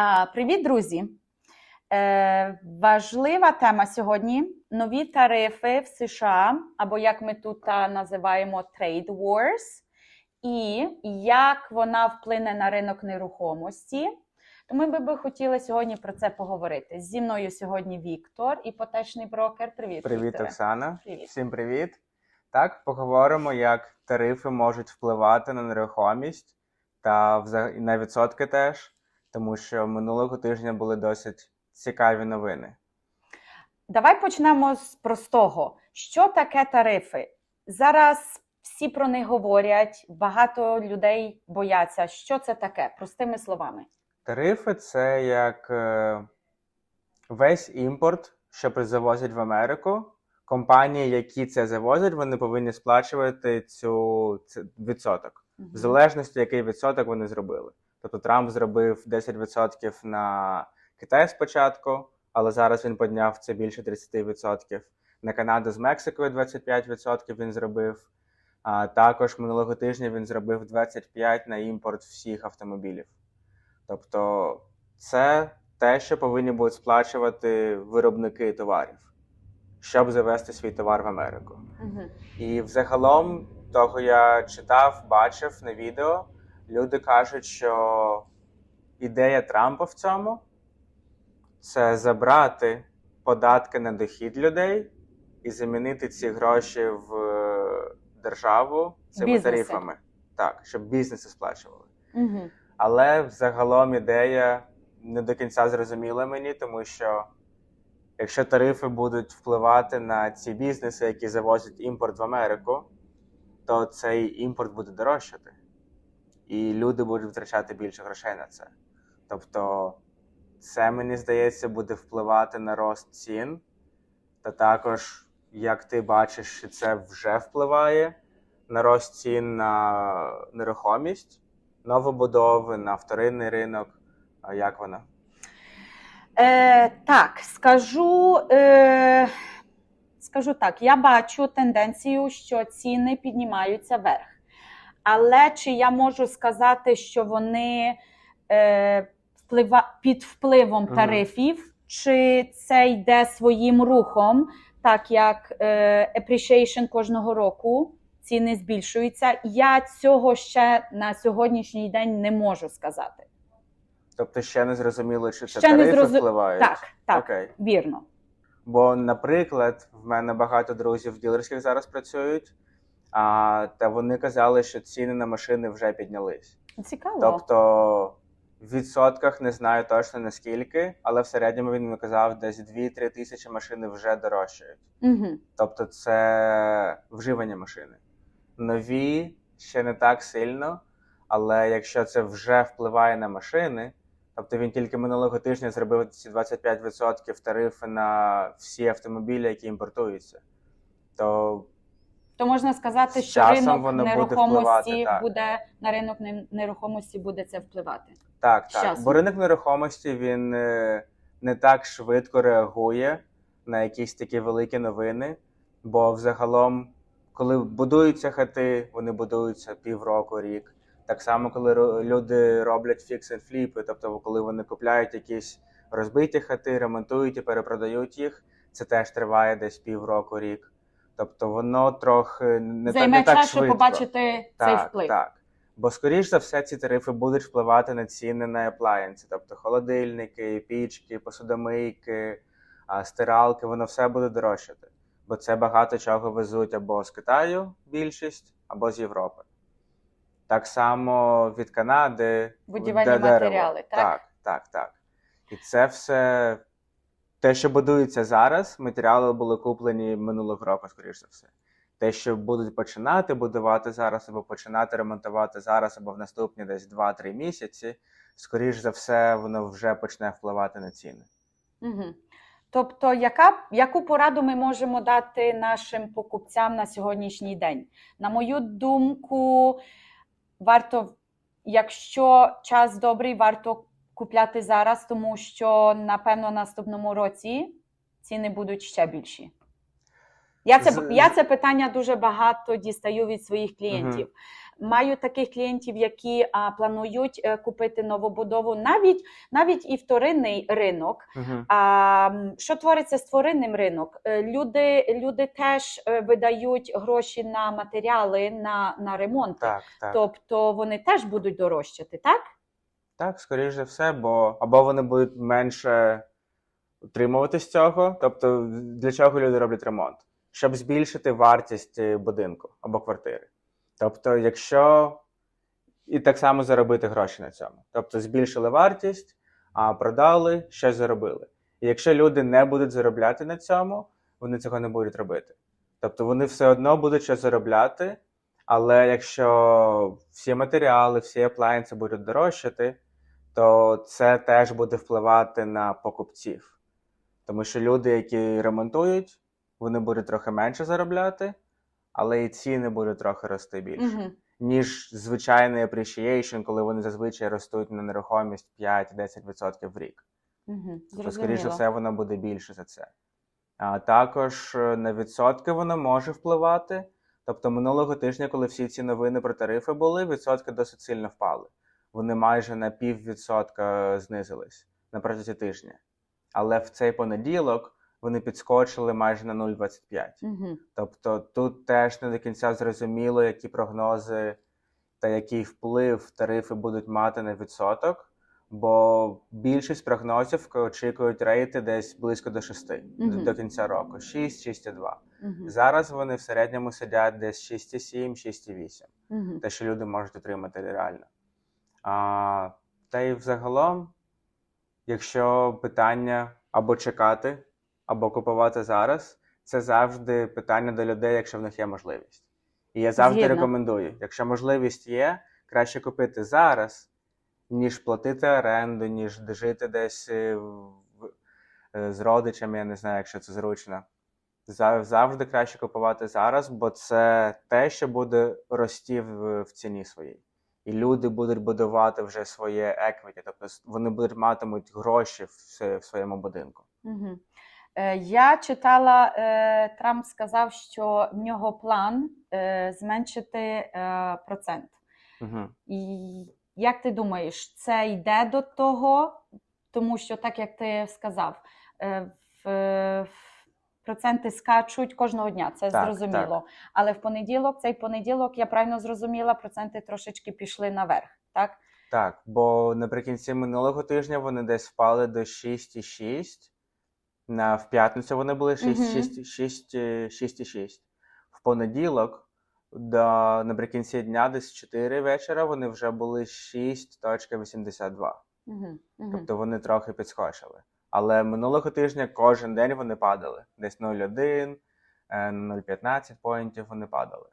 А, Привіт, друзі! Е, важлива тема сьогодні: нові тарифи в США, або як ми тут називаємо Trade Wars, і як вона вплине на ринок нерухомості. То ми би, хотіли сьогодні про це поговорити. Зі мною сьогодні Віктор, іпотечний брокер. Привіт, Привіт, Вікторе. Оксана. Привіт. Всім привіт. Так, поговоримо, як тарифи можуть впливати на нерухомість та на відсотки теж, тому що минулого тижня були досить цікаві новини. Давай почнемо з простого. Що таке тарифи? Зараз всі про них говорять, багато людей бояться. Що це таке? Простими словами. Тарифи це як е, весь імпорт, що завозять в Америку. Компанії, які це завозять, вони повинні сплачувати цю відсоток. в залежності, який відсоток вони зробили. Тобто Трамп зробив 10% на Китай спочатку, але зараз він підняв це більше 30%. На Канаду з Мексикою 25% він зробив. А також минулого тижня він зробив 25% на імпорт всіх автомобілів. Тобто, це те, що повинні будуть сплачувати виробники товарів, щоб завести свій товар в Америку. Мгм. І взагалом, того я читав, бачив на відео, люди кажуть, що ідея Трампа в цьому це забрати податки на дохід людей і замінити ці гроші в е, державу цими Бізнеси. тарифами. Так, щоб бізнеси сплачували. Мгм. Але взагалом ідея не до кінця зрозуміла мені, тому що якщо тарифи будуть впливати на ці бізнеси, які завозять імпорт в Америку, то цей імпорт буде дорожчати. І люди будуть втрачати більше грошей на це. Тобто, це, мені здається, буде впливати на рост цін. Та також, як ти бачиш, це вже впливає на рост цін на нерухомість, новобудови, на вторинний ринок. А як вона? Е, так, скажу, е, скажу так: я бачу тенденцію, що ціни піднімаються вверх. Але чи я можу сказати, що вони е, вплива, під впливом тарифів, чи це йде своїм рухом, так як е, appreciation кожного року ціни збільшуються? Я цього ще на сьогоднішній день не можу сказати. Тобто ще не зрозуміло, чи це Ще тарифи зрозу- впливають? Так, так, Окей. вірно. Бо, наприклад, в мене багато друзів ділерських зараз працюють, а, та вони казали, що ціни на машини вже піднялись. Цікаво. Тобто в відсотках не знаю точно наскільки, але в середньому він казав, десь 2-3 тисячі машини вже дорожчають. Угу. Тобто це вживані машини. Нові ще не так сильно, але якщо це вже впливає на машини, тобто він тільки минулого тижня зробив ці 25% тарифи на всі автомобілі, які імпортуються, то То можна сказати, що часом ринок воно буде нерухомості впливати, так. буде на ринок нерухомості буде це впливати. Так, так. часом. Бо ринок нерухомості він е, не так швидко реагує на якісь такі великі новини. Бо взагалом, коли будуються хати, вони будуються півроку, рік. Так само, коли ро- люди роблять фікс and фліпи, тобто коли вони купляють якісь розбиті хати, ремонтують і перепродають їх, це теж триває десь півроку, рік. Тобто воно трохи не, Займе не так час, щоб швидко. побачити цей вплив. Так. Бо, скоріш за все, ці тарифи будуть впливати на ціни на appliances, тобто холодильники, пічки, посудомийки, стиралки, воно все буде дорожчати. Бо це багато чого везуть або з Китаю більшість, або з Європи. Так само від Канади. Будівельні матеріали, так? Так, так, так. І це все те, що будується зараз, матеріали були куплені минулого року, скоріш за все. Те, що будуть починати будувати зараз, або починати ремонтувати зараз, або в наступні десь 2-3 місяці, скоріш за все, воно вже почне впливати на ціни. Угу. Тобто, яка, яку пораду ми можемо дати нашим покупцям на сьогоднішній день? На мою думку, варто, якщо час добрий, варто купляти зараз, тому що, напевно, наступному році ціни будуть ще більші. Я це, З- я це питання дуже багато дістаю від своїх клієнтів. Маю таких клієнтів, які а, планують е, купити новобудову, навіть навіть і вторинний ринок. Угу. А що твориться з тваринним ринок? Е, Люди, люди теж е, видають гроші на матеріали, на, на ремонт. Так, так. Тобто вони теж будуть дорожчати, так? Так, скоріш за все, бо або вони будуть менше утримувати з цього. Тобто, для чого люди роблять ремонт? Щоб збільшити вартість е, будинку або квартири. Тобто, якщо і так само заробити гроші на цьому. Тобто збільшили вартість, а продали, щось заробили. І якщо люди не будуть заробляти на цьому, вони цього не будуть робити. Тобто вони все одно будуть щось заробляти, але якщо всі матеріали, всі аплайнси будуть дорожчати, то це теж буде впливати на покупців. Тому що люди, які ремонтують, вони будуть трохи менше заробляти, але і ціни будуть трохи рости більше, Угу. ніж звичайний appreciation, коли вони зазвичай ростуть на нерухомість 5-10% в рік. Угу. Тобто, скоріш за все, воно буде більше за це. А також е, на відсотки воно може впливати. Тобто, минулого тижня, коли всі ці новини про тарифи були, відсотки досить сильно впали. Вони майже на піввідсотка знизились на протязі тижня. Але в цей понеділок вони підскочили майже на 0,25. Угу. Тобто тут теж не до кінця зрозуміло, які прогнози та який вплив тарифи будуть мати на відсоток, бо більшість прогнозів очікують рейти десь близько до 6 Мгм. до кінця року. 6-6,2. Угу. Зараз вони в середньому сидять десь 6,7, 6,8. Угу. Те, що люди можуть отримати реально. А, та й взагалом, якщо питання або чекати, або купувати зараз, це завжди питання до людей, якщо в них є можливість. І я завжди Згідна. рекомендую: якщо можливість є, краще купити зараз, ніж платити оренду, ніж жити десь е, в- е, з родичами, я не знаю, якщо це зручно. Завжди краще купувати зараз, бо це те, що буде рости в ціні своїй. І люди будуть будувати вже своє еквіті, тобто вони будуть матимуть гроші в, в своєму будинку. Угу. Е, Я читала, е, Трамп сказав, що в нього план е, зменшити е, процент. Угу. І як ти думаєш, це йде до того, тому що, так як ти сказав, е, в, в проценти скачуть кожного дня, це Так, зрозуміло. Але в понеділок, цей понеділок, я правильно зрозуміла, проценти трошечки пішли наверх. Так? Так, бо наприкінці минулого тижня вони десь впали до 6,6. На, в п'ятницю вони були 6, Мгм. 6, 6, 6,6. В понеділок, до, наприкінці дня, десь 4 вечора, вони вже були 6,82. Угу. Угу. Тобто вони трохи підскочили. Але минулого тижня кожен день вони падали. Десь 0,1, е, 0,15 поінтів вони падали.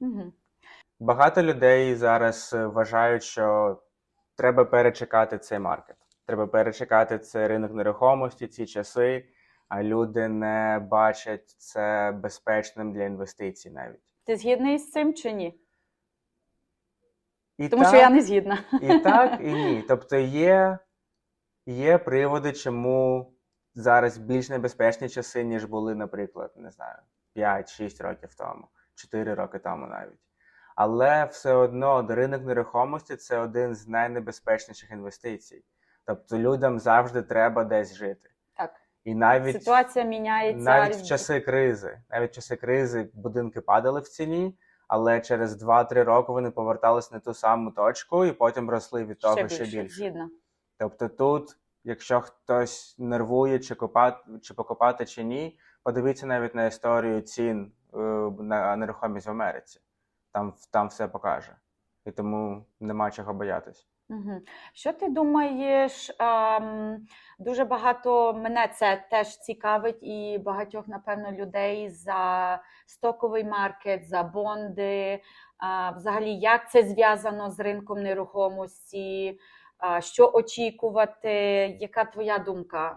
Угу. Багато людей зараз е, вважають, що треба перечекати цей маркет. Треба перечекати цей ринок нерухомості, ці часи, а люди не бачать це безпечним для інвестицій навіть. Ти згідний з цим чи ні? І Тому так, що я не згідна. і так, і ні. Тобто є, є приводи, чому зараз більш небезпечні часи, ніж були, наприклад, не знаю, 5-6 років тому, 4 роки тому навіть. Але все одно ринок нерухомості це один з найнебезпечніших інвестицій. Тобто людям завжди треба десь жити. Так. І навіть Ситуація міняється. навіть в часи кризи, навіть в часи кризи будинки падали в ціні, але через 2-3 роки вони повертались на ту саму точку і потім росли від того ще більше. Згідно. Тобто тут, якщо хтось нервує, чи купати, чи покупати, чи ні, подивіться навіть на історію цін е, на нерухомість в Америці. Там, там все покаже. І тому нема чого боятись. Угу. Що ти думаєш? ем, дуже багато мене це теж цікавить, і багатьох, напевно, людей за стоковий маркет, за бонди. А, взагалі, як це зв'язано з ринком нерухомості? Що очікувати? Яка твоя думка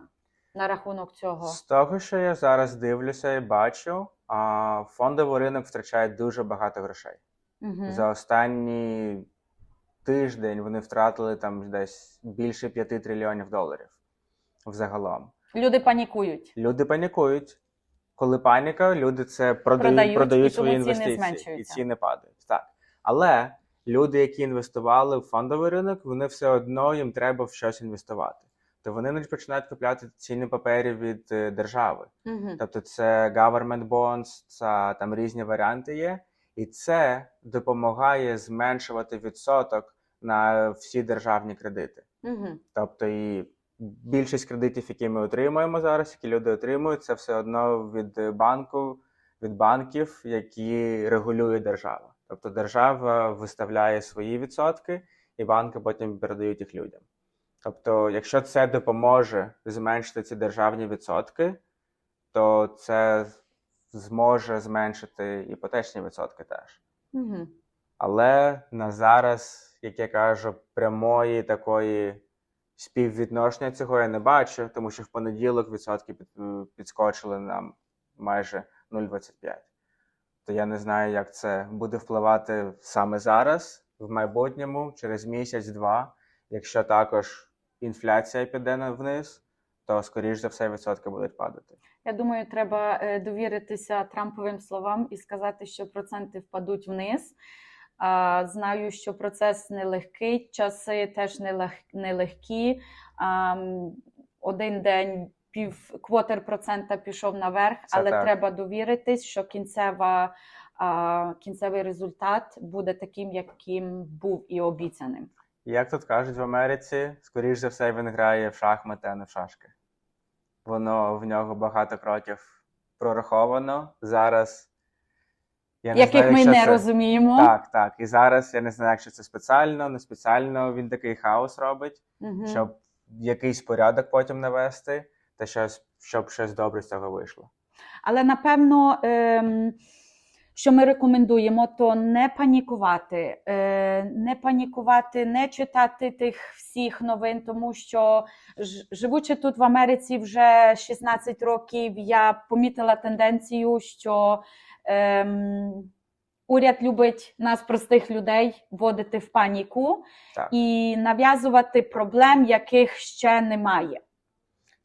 на рахунок цього? З того, що я зараз дивлюся і бачу, фондовий ринок втрачає дуже багато грошей. Угу. За останній тиждень вони втратили там десь більше 5 трильйонів доларів взагалом. Люди панікують. Люди панікують. коли паніка, люди це продають, Продають, продають, і свої ціни інвестиції, і зменшуються. ціни падають. Так. Але люди, які інвестували в фондовий ринок, вони все одно їм треба в щось інвестувати. То вони не починають купляти цінні папери від е, держави. Мгм. Тобто це government bonds, це там різні варіанти є, і це допомагає зменшувати відсоток на всі державні кредити. Мгм. Тобто і більшість кредитів, які ми отримуємо зараз, які люди отримують, це все одно від банку, від банків, які регулює держава. Тобто держава виставляє свої відсотки, і банки потім передають їх людям. Тобто, якщо це допоможе зменшити ці державні відсотки, то це зможе зменшити іпотечні відсотки теж. Мгм. Але на зараз, як я кажу, прямої такої співвідношення цього я не бачу, тому що в понеділок відсотки підскочили на майже 0,25. То я не знаю, як це буде впливати саме зараз, в майбутньому, через місяць-два. Якщо також інфляція піде вниз, то скоріш за все відсотки будуть падати. Я думаю, треба е, довіритися Трамповим словам і сказати, що проценти впадуть вниз. Знаю, що процес нелегкий, часи теж нелег- нелегкі. Один день пів квотер процента пішов наверх, Це але так. треба довіритись, що кінцева, а, кінцевий результат буде таким, яким був і обіцяним. Як тут кажуть в Америці, скоріш за все він грає в шахмати, а не в шашки. Воно в нього багато кроків прораховано. Зараз я не Яких знаю, ми не це... розуміємо. Так, так. І зараз я не знаю, якщо це спеціально, не спеціально він такий хаос робить, Мгм. щоб якийсь порядок потім навести, та щось, щоб щось добре з цього вийшло. Але напевно, ем, що ми рекомендуємо, то не панікувати, е, не панікувати, не читати тих всіх новин, тому що живучи тут в Америці вже 16 років, я помітила тенденцію, що ем, уряд любить нас, простих людей, вводити в паніку Так. і нав'язувати проблем, яких ще немає.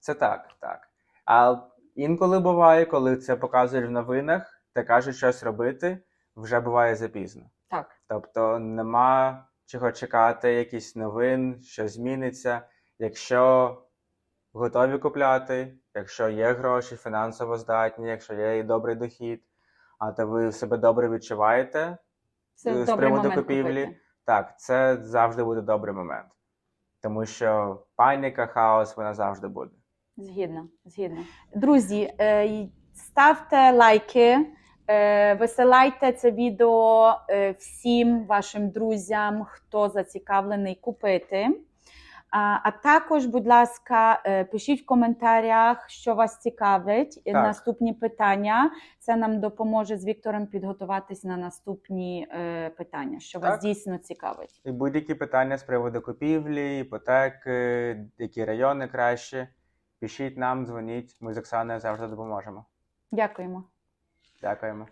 Це так, так. А інколи буває, коли це показують в новинах та кажуть щось робити, вже буває запізно. Так. Тобто нема чого чекати, якісь новин, що зміниться. Якщо готові купляти, якщо є гроші, фінансово здатні, якщо є і добрий дохід, а то ви себе добре відчуваєте Це з приводу купівлі, купити. так, це завжди буде добрий момент. Тому що паніка, хаос, вона завжди буде. Згідно, згідно. Друзі, е, ставте лайки, е, висилайте це відео е, всім вашим друзям, хто зацікавлений купити. А, а також, будь ласка, пишіть в коментарях, що вас цікавить, Так. наступні питання. Це нам допоможе з Віктором підготуватись на наступні е, питання, що вас дійсно цікавить. І будь-які питання з приводу купівлі, іпотеки, які райони краще. Пишіть нам, дзвоніть. Ми з Оксаною завжди допоможемо. Дякуємо. Дякуємо.